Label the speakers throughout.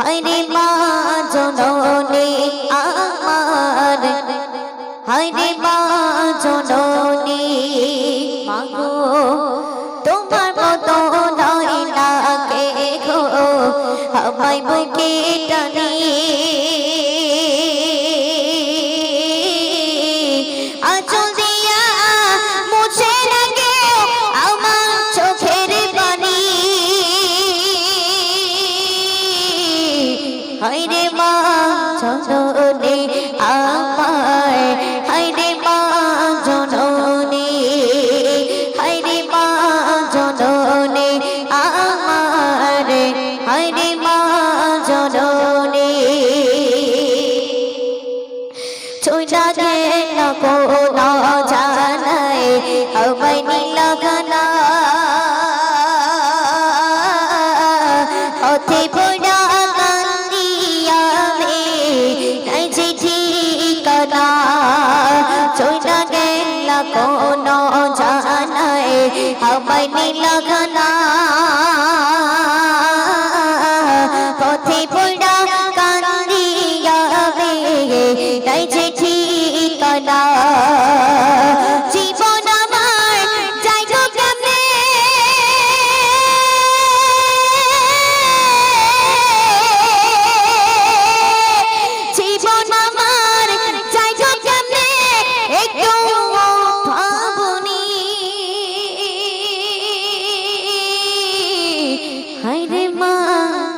Speaker 1: হায়রে মা জননী আমার। হায়রে মা জননী মাগো, তোমার মতো নয় না কে গো আমায় বুকে টানি কোন জানাই আমায় নীলগনা অতি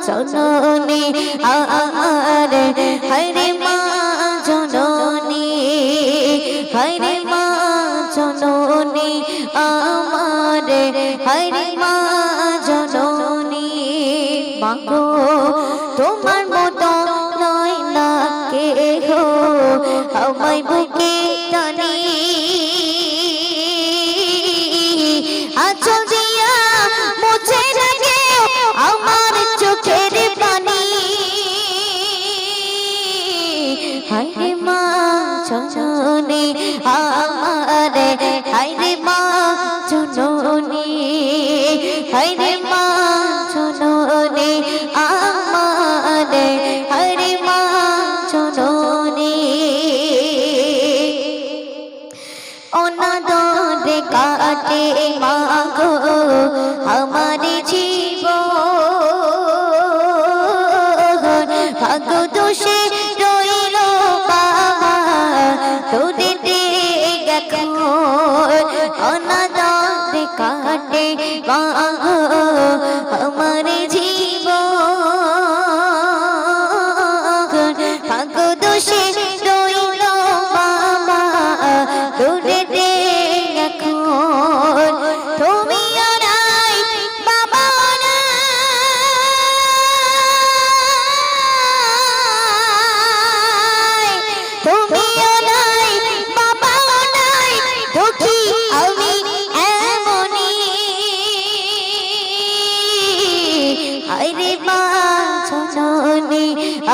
Speaker 1: জননী আমার হরে মা জননী হরে মা জননী আমার হরে মা জননী। মাগো তোমার কাটে মাগো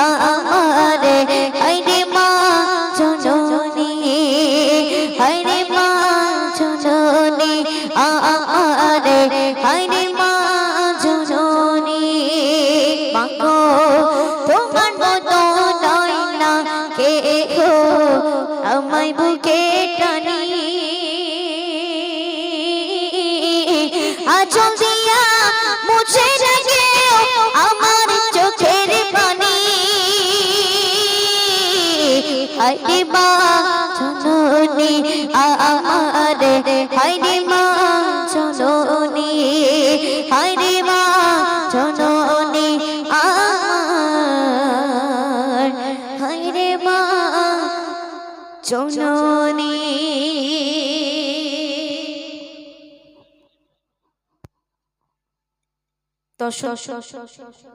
Speaker 1: আমার হায়রে মা জননী, হায়রে মা জননী আমার হায়রে মা জননী। মাগো, তোমার মতো নয় না কে গো আমায় বুকে টানি জননী আমার হাইরে মা জননী হাইরে মা মা জননী। দর্শক।